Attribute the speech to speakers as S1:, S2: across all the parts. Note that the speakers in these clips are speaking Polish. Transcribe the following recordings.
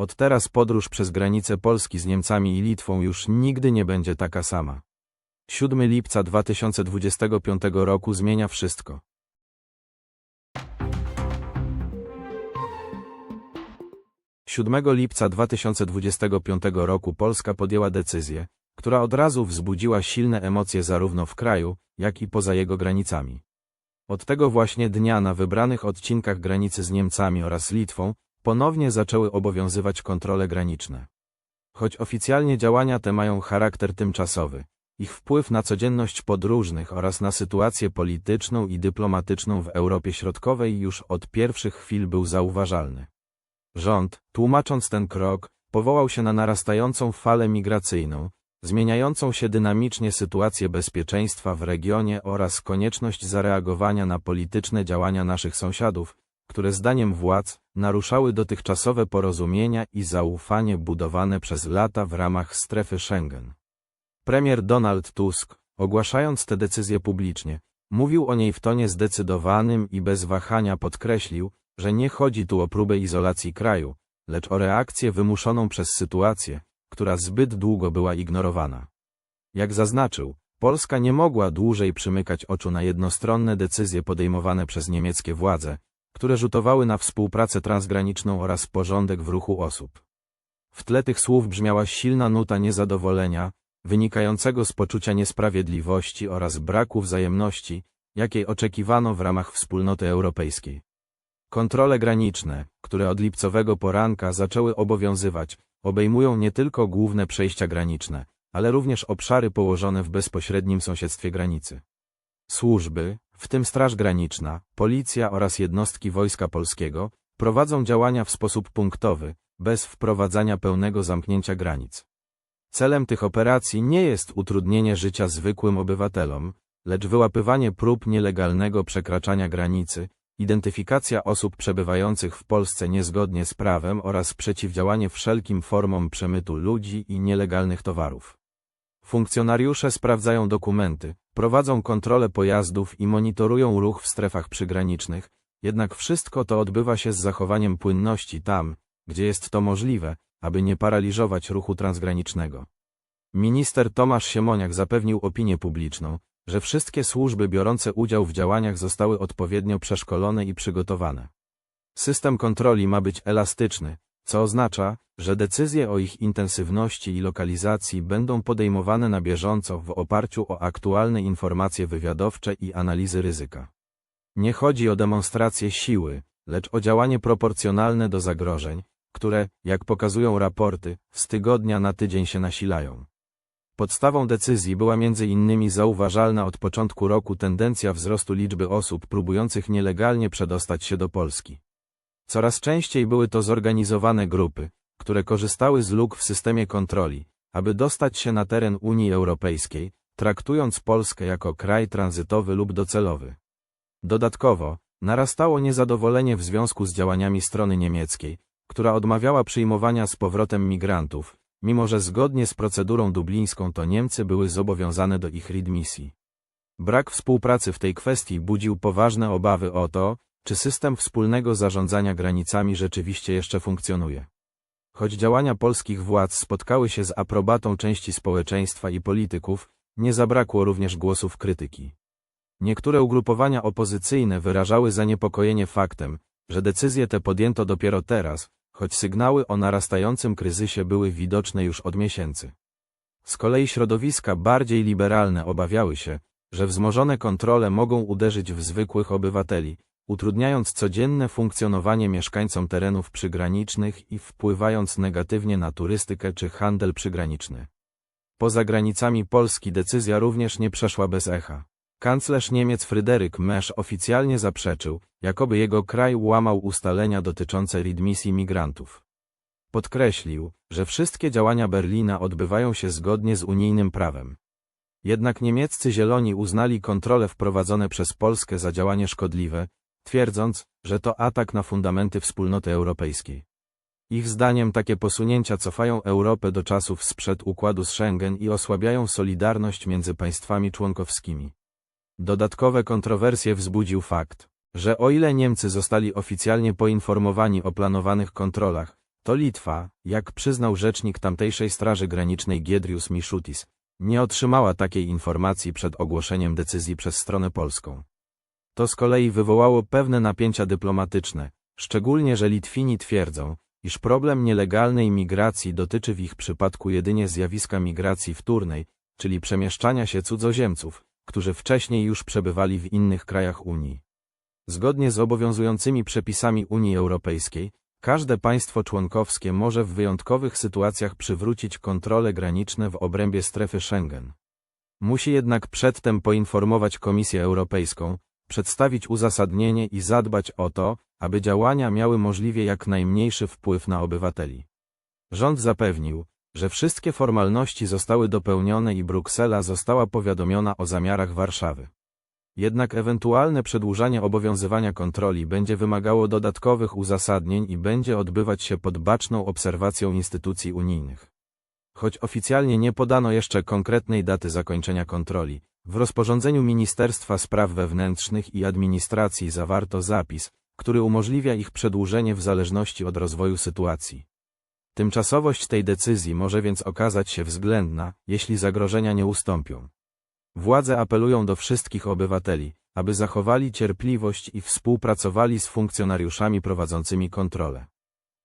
S1: Od teraz podróż przez granicę Polski z Niemcami i Litwą już nigdy nie będzie taka sama. 7 lipca 2025 roku zmienia wszystko. Siódmego lipca 2025 roku Polska podjęła decyzję, która od razu wzbudziła silne emocje zarówno w kraju, jak i poza jego granicami. Od tego właśnie dnia na wybranych odcinkach granicy z Niemcami oraz Litwą ponownie zaczęły obowiązywać kontrole graniczne. Choć oficjalnie działania te mają charakter tymczasowy, ich wpływ na codzienność podróżnych oraz na sytuację polityczną i dyplomatyczną w Europie Środkowej już od pierwszych chwil był zauważalny. Rząd, tłumacząc ten krok, powołał się na narastającą falę migracyjną, zmieniającą się dynamicznie sytuację bezpieczeństwa w regionie oraz konieczność zareagowania na polityczne działania naszych sąsiadów, które zdaniem władz naruszały dotychczasowe porozumienia i zaufanie budowane przez lata w ramach strefy Schengen. Premier Donald Tusk, ogłaszając tę decyzję publicznie, mówił o niej w tonie zdecydowanym i bez wahania podkreślił, że nie chodzi tu o próbę izolacji kraju, lecz o reakcję wymuszoną przez sytuację, która zbyt długo była ignorowana. Jak zaznaczył, Polska nie mogła dłużej przymykać oczu na jednostronne decyzje podejmowane przez niemieckie władze, które rzutowały na współpracę transgraniczną oraz porządek w ruchu osób. W tle tych słów brzmiała silna nuta niezadowolenia, wynikającego z poczucia niesprawiedliwości oraz braku wzajemności, jakiej oczekiwano w ramach wspólnoty europejskiej. Kontrole graniczne, które od lipcowego poranka zaczęły obowiązywać, obejmują nie tylko główne przejścia graniczne, ale również obszary położone w bezpośrednim sąsiedztwie granicy. Służby, w tym Straż Graniczna, Policja oraz jednostki Wojska Polskiego, prowadzą działania w sposób punktowy, bez wprowadzania pełnego zamknięcia granic. Celem tych operacji nie jest utrudnienie życia zwykłym obywatelom, lecz wyłapywanie prób nielegalnego przekraczania granicy, identyfikacja osób przebywających w Polsce niezgodnie z prawem oraz przeciwdziałanie wszelkim formom przemytu ludzi i nielegalnych towarów. Funkcjonariusze sprawdzają dokumenty, prowadzą kontrolę pojazdów i monitorują ruch w strefach przygranicznych, jednak wszystko to odbywa się z zachowaniem płynności tam, gdzie jest to możliwe, aby nie paraliżować ruchu transgranicznego. Minister Tomasz Siemoniak zapewnił opinię publiczną, że wszystkie służby biorące udział w działaniach zostały odpowiednio przeszkolone i przygotowane. System kontroli ma być elastyczny, co oznacza, że decyzje o ich intensywności i lokalizacji będą podejmowane na bieżąco w oparciu o aktualne informacje wywiadowcze i analizy ryzyka. Nie chodzi o demonstrację siły, lecz o działanie proporcjonalne do zagrożeń, które, jak pokazują raporty, z tygodnia na tydzień się nasilają. Podstawą decyzji była innymi zauważalna od początku roku tendencja wzrostu liczby osób próbujących nielegalnie przedostać się do Polski. Coraz częściej były to zorganizowane grupy, które korzystały z luk w systemie kontroli, aby dostać się na teren Unii Europejskiej, traktując Polskę jako kraj tranzytowy lub docelowy. Dodatkowo, narastało niezadowolenie w związku z działaniami strony niemieckiej, która odmawiała przyjmowania z powrotem migrantów, mimo że zgodnie z procedurą dublińską to Niemcy były zobowiązane do ich readmisji. Brak współpracy w tej kwestii budził poważne obawy o to, czy system wspólnego zarządzania granicami rzeczywiście jeszcze funkcjonuje. Choć działania polskich władz spotkały się z aprobatą części społeczeństwa i polityków, nie zabrakło również głosów krytyki. Niektóre ugrupowania opozycyjne wyrażały zaniepokojenie faktem, że decyzje te podjęto dopiero teraz, choć sygnały o narastającym kryzysie były widoczne już od miesięcy. Z kolei środowiska bardziej liberalne obawiały się, że wzmożone kontrole mogą uderzyć w zwykłych obywateli, utrudniając codzienne funkcjonowanie mieszkańcom terenów przygranicznych i wpływając negatywnie na turystykę czy handel przygraniczny. Poza granicami Polski decyzja również nie przeszła bez echa. Kanclerz Niemiec Fryderyk Mesz oficjalnie zaprzeczył, jakoby jego kraj łamał ustalenia dotyczące readmisji migrantów. Podkreślił, że wszystkie działania Berlina odbywają się zgodnie z unijnym prawem. Jednak niemieccy zieloni uznali kontrole wprowadzone przez Polskę za działanie szkodliwe, twierdząc, że to atak na fundamenty wspólnoty europejskiej. Ich zdaniem takie posunięcia cofają Europę do czasów sprzed układu z Schengen i osłabiają solidarność między państwami członkowskimi. Dodatkowe kontrowersje wzbudził fakt, że o ile Niemcy zostali oficjalnie poinformowani o planowanych kontrolach, To Litwa, jak przyznał rzecznik tamtejszej Straży Granicznej Giedrius Miszutis, nie otrzymała takiej informacji przed ogłoszeniem decyzji przez stronę polską. To z kolei wywołało pewne napięcia dyplomatyczne, szczególnie że Litwini twierdzą, iż problem nielegalnej migracji dotyczy w ich przypadku jedynie zjawiska migracji wtórnej, czyli przemieszczania się cudzoziemców, którzy wcześniej już przebywali w innych krajach Unii. Zgodnie z obowiązującymi przepisami Unii Europejskiej, każde państwo członkowskie może w wyjątkowych sytuacjach przywrócić kontrole graniczne w obrębie strefy Schengen. Musi jednak przedtem poinformować Komisję Europejską, przedstawić uzasadnienie i zadbać o to, aby działania miały możliwie jak najmniejszy wpływ na obywateli. Rząd zapewnił, że wszystkie formalności zostały dopełnione i Bruksela została powiadomiona o zamiarach Warszawy. Jednak ewentualne przedłużanie obowiązywania kontroli będzie wymagało dodatkowych uzasadnień i będzie odbywać się pod baczną obserwacją instytucji unijnych. Choć oficjalnie nie podano jeszcze konkretnej daty zakończenia kontroli, w rozporządzeniu Ministerstwa Spraw Wewnętrznych i Administracji zawarto zapis, który umożliwia ich przedłużenie w zależności od rozwoju sytuacji. Tymczasowość tej decyzji może więc okazać się względna, jeśli zagrożenia nie ustąpią. Władze apelują do wszystkich obywateli, aby zachowali cierpliwość i współpracowali z funkcjonariuszami prowadzącymi kontrolę.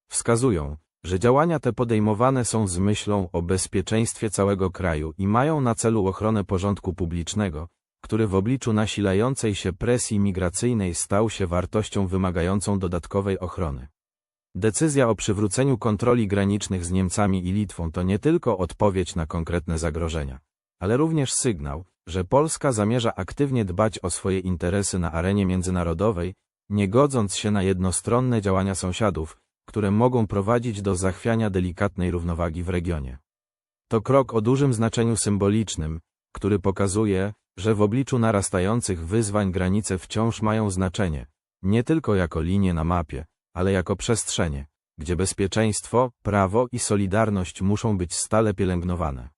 S1: Wskazują, że działania te podejmowane są z myślą o bezpieczeństwie całego kraju i mają na celu ochronę porządku publicznego, który w obliczu nasilającej się presji migracyjnej stał się wartością wymagającą dodatkowej ochrony. Decyzja o przywróceniu kontroli granicznych z Niemcami i Litwą to nie tylko odpowiedź na konkretne zagrożenia, ale również sygnał, że Polska zamierza aktywnie dbać o swoje interesy na arenie międzynarodowej, nie godząc się na jednostronne działania sąsiadów, które mogą prowadzić do zachwiania delikatnej równowagi w regionie. To krok o dużym znaczeniu symbolicznym, który pokazuje, że w obliczu narastających wyzwań granice wciąż mają znaczenie, nie tylko jako linie na mapie, ale jako przestrzenie, gdzie bezpieczeństwo, prawo i solidarność muszą być stale pielęgnowane.